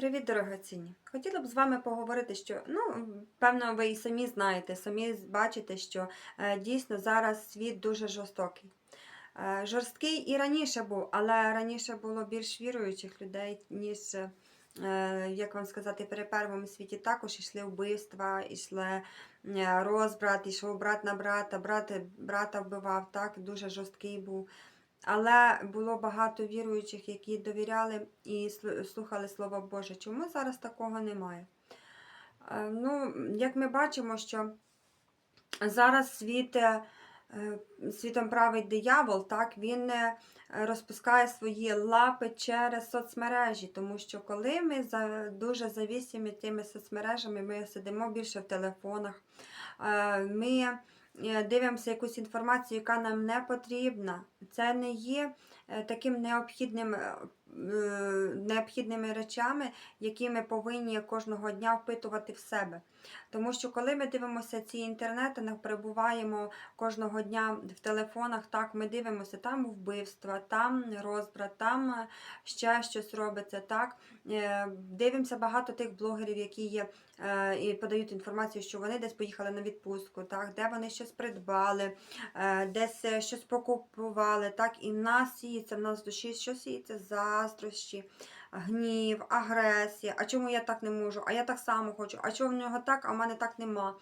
Привіт, дорогоцінні! Хотіла б з вами поговорити, що ну, певно, ви і самі знаєте, самі бачите, що е, дійсно зараз світ дуже жорстокий. Е, жорсткий і раніше був, але раніше було більш віруючих людей, ніж, е, як вам сказати, при первому світі також йшли вбивства, йшли розбрат, йшов брат на брата, брат брата вбивав, так, дуже жорсткий був. Але було багато віруючих, які довіряли і слухали Слово Боже. Чому зараз такого немає? Е, Ну, як ми бачимо, що зараз світ, е, світом править диявол, так, він е, розпускає свої лапи через соцмережі, тому що коли ми дуже завісимі тими соцмережами, ми сидимо більше в телефонах, ми дивимося якусь інформацію, яка нам не потрібна. Це не є е, таким необхідним, е, е, необхідними речами, які ми повинні кожного дня впитувати в себе. Тому що коли ми дивимося ці інтернети, ми перебуваємо кожного дня в телефонах, так ми дивимося, там вбивства, там розбрат, там е, ще щось робиться. так. Е, Дивимося багато тих блогерів, які є е, і подають інформацію, що вони десь поїхали на відпустку, так, де вони щось придбали, е, десь е, щось покупували. Так, і в нас сіється, в нас в душі що сіється? Заздрощі, гнів, агресія. А чому я так не можу? А я так само хочу. А чому в нього так, а в мене так нема?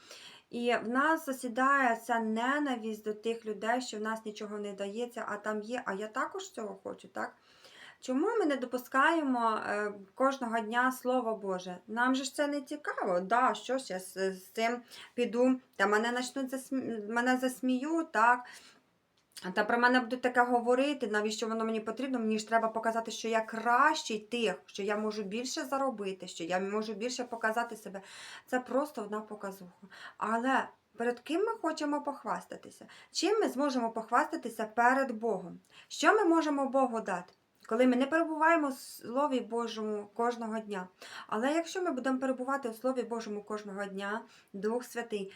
І в нас засідає ця ненависть до тих людей, що в нас нічого не дається, а там є, а я також цього хочу, так? Чому ми не допускаємо е, кожного дня Слово Боже? Нам же ж це не цікаво. Да, що ж я з, цим піду, та мене почнуть засмі... мене засміють, так. Та про мене будуть таке говорити, навіщо воно мені потрібно? Мені ж треба показати, що я кращий тих, що я можу більше заробити, що я можу більше показати себе. Це просто одна показуха. Але перед ким ми хочемо похвастатися? Чим ми зможемо похвастатися перед Богом? Що ми можемо Богу дати? Коли ми не перебуваємо в Слові Божому кожного дня. Але якщо ми будемо перебувати у Слові Божому кожного дня, Дух Святий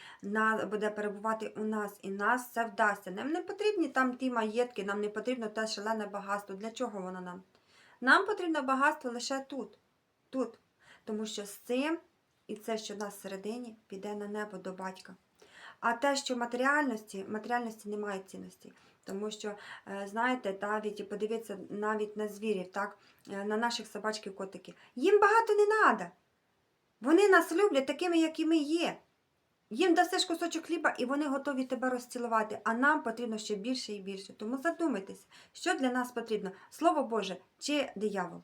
буде перебувати у нас, і нас це вдасться. Нам не потрібні там ті маєтки, нам не потрібно те шалене багатство. Для чого воно нам? Нам потрібно багатство лише тут. Тут. Тому що з цим і це, що в нас всередині, піде на небо до батька. А те, що матеріальності, матеріальності немає цінності. Тому що, е, знаєте, навіть подивіться навіть на звірів, так, е, на наших собачків котиків. Їм багато не треба. Вони нас люблять такими, які ми є. Їм дасиш кусочок хліба, і вони готові тебе розцілувати, а нам потрібно ще більше і більше. Тому задумайтеся, що для нас потрібно: Слово Боже чи диявол.